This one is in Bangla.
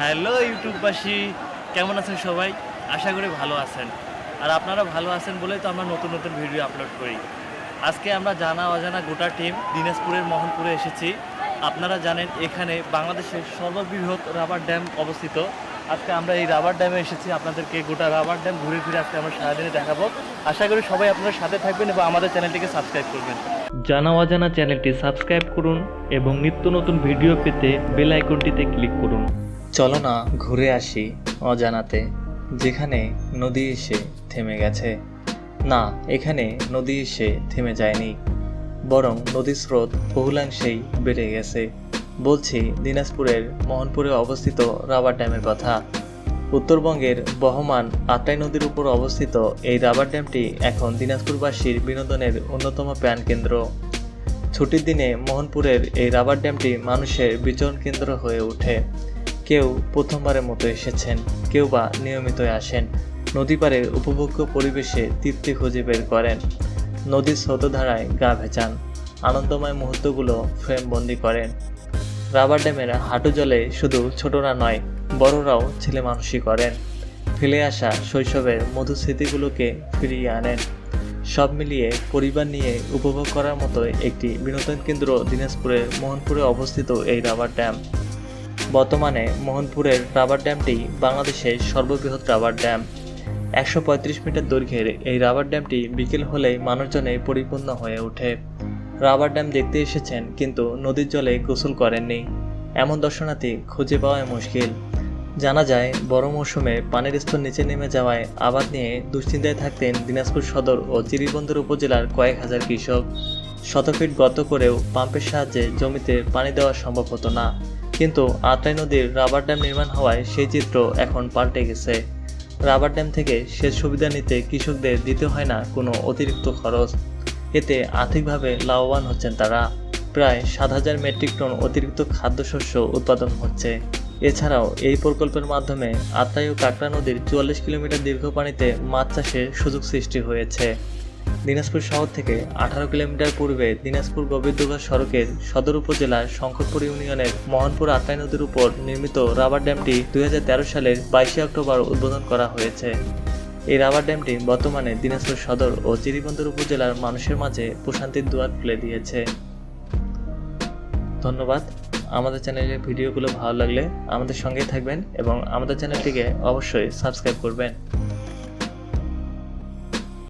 হ্যালো ইউটিউববাসী, কেমন আছেন সবাই? আশা করি ভালো আছেন। আর আপনারা ভালো আছেন বলেই তো আমরা নতুন নতুন ভিডিও আপলোড করি। আজকে আমরা জানা অজানা গোটা টিম দিনাজপুরের মোহনপুরে এসেছি। আপনারা জানেন এখানে বাংলাদেশের সর্ববৃহৎ রাবার ড্যাম অবস্থিত। আজকে আমরা এই রাবার ড্যামে এসেছি। আপনাদেরকে গোটা রাবার ড্যাম ঘুরে ফিরে আজকে আমরা সারাদিনে দেখাবো। আশা করি সবাই আপনারা সাথে থাকবেন এবং আমাদের চ্যানেলটিকে সাবস্ক্রাইব করবেন। জানা অজানা চ্যানেলটি সাবস্ক্রাইব করুন এবং নিত্য নতুন ভিডিও পেতে বেল আইকনটিতে ক্লিক করুন। চলো না ঘুরে আসি অজানাতে, যেখানে নদী এসে থেমে গেছে। না, এখানে নদী এসে থেমে যায়নি, বরং নদীর স্রোত বহুলাংশেই বেড়ে গেছে। বলছি, দিনাজপুরের মোহনপুরে অবস্থিত রাবার ড্যামের কথা। উত্তরবঙ্গের বহমান আটাই নদীর উপর অবস্থিত এই রাবার ড্যামটি এখন দিনাজপুরবাসীর বিনোদনের অন্যতম প্যান কেন্দ্র। ছুটির দিনে মোহনপুরের এই রাবার ড্যামটি মানুষের বিচরণ কেন্দ্র হয়ে ওঠে। কেউ প্রথমবারের মতো এসেছেন, কেউ বা নিয়মিত আসেন। নদী উপভোগ্য পরিবেশে তৃপ্তি খুঁজে বের করেন। নদীর স্রোতধারায় গা ভেজান। আনন্দময় মুহূর্তগুলো ফ্রেমবন্দি করেন। রাবার ড্যামের হাঁটু জলে শুধু ছোটরা নয়, বড়রাও ছেলে মানুষই করেন। ফেলে আসা শৈশবের মধু স্মৃতিগুলোকে ফিরিয়ে আনেন। সব মিলিয়ে পরিবার নিয়ে উপভোগ করার মতো একটি বিনোদন কেন্দ্র দিনাজপুরের মোহনপুরে অবস্থিত এই রাবার ড্যাম। বর্তমানে মোহনপুরের রাবার ড্যামটি বাংলাদেশের সর্ববৃহৎ রাবার ড্যাম। একশো পঁয়ত্রিশ মিটার দৈর্ঘ্যের এই রাবার ড্যামটি বিকেল হলেই মানুষজনে পরিপূর্ণ হয়ে ওঠে। রাবার ড্যাম দেখতে এসেছেন কিন্তু নদীর জলে গোসল করেননি। এমন দর্শনার্থী খুঁজে পাওয়া মুশকিল। জানা যায়, বড় মৌসুমে পানির স্তর নিচে নেমে যাওয়ায় আবাদ নিয়ে দুশ্চিন্তায় থাকতেন দিনাজপুর সদর ও চিরিবন্দর উপজেলার কয়েক হাজার কৃষক। শত ফিট গর্ত করেও পাম্পের সাহায্যে জমিতে পানি দেওয়া সম্ভব হতো না। কিন্তু আত্রাই নদীর রাবার ড্যাম নির্মাণ হওয়ায় সেই চিত্র এখন পাল্টে গেছে। রাবার ড্যাম থেকে সেচ সুবিধা নিতে কৃষকদের দিতে হয় না কোনো অতিরিক্ত খরচ। এতে আর্থিকভাবে লাভবান হচ্ছেন তারা। প্রায় সাত হাজার মেট্রিক টন অতিরিক্ত খাদ্যশস্য উৎপাদন হচ্ছে। এছাড়াও এই প্রকল্পের মাধ্যমে আত্রাই ও কাকড়া নদীর চুয়াল্লিশ কিলোমিটার দীর্ঘ পানিতে মাছ চাষের সুযোগ সৃষ্টি হয়েছে। দিনাজপুর শহর থেকে আঠারো কিলোমিটার পূর্বে দিনাজপুর গোবিন্দগঞ্জ সড়কের সদর উপজেলার শঙ্করপুর ইউনিয়নের মোহনপুর আত্রাই নদীর উপর নির্মিত রাবার ড্যামটি দু হাজার তেরো সালের বাইশে অক্টোবর উদ্বোধন করা হয়েছে। এই রাবার ড্যামটি বর্তমানে দিনাজপুর সদর ও চিরিবন্দর উপজেলার মানুষের মাঝে প্রশান্তির দুয়ার খুলে দিয়েছে। ধন্যবাদ। আমাদের চ্যানেলের ভিডিওগুলো ভালো লাগলে আমাদের সঙ্গেই থাকবেন এবং আমাদের চ্যানেলটিকে অবশ্যই সাবস্ক্রাইব করবেন।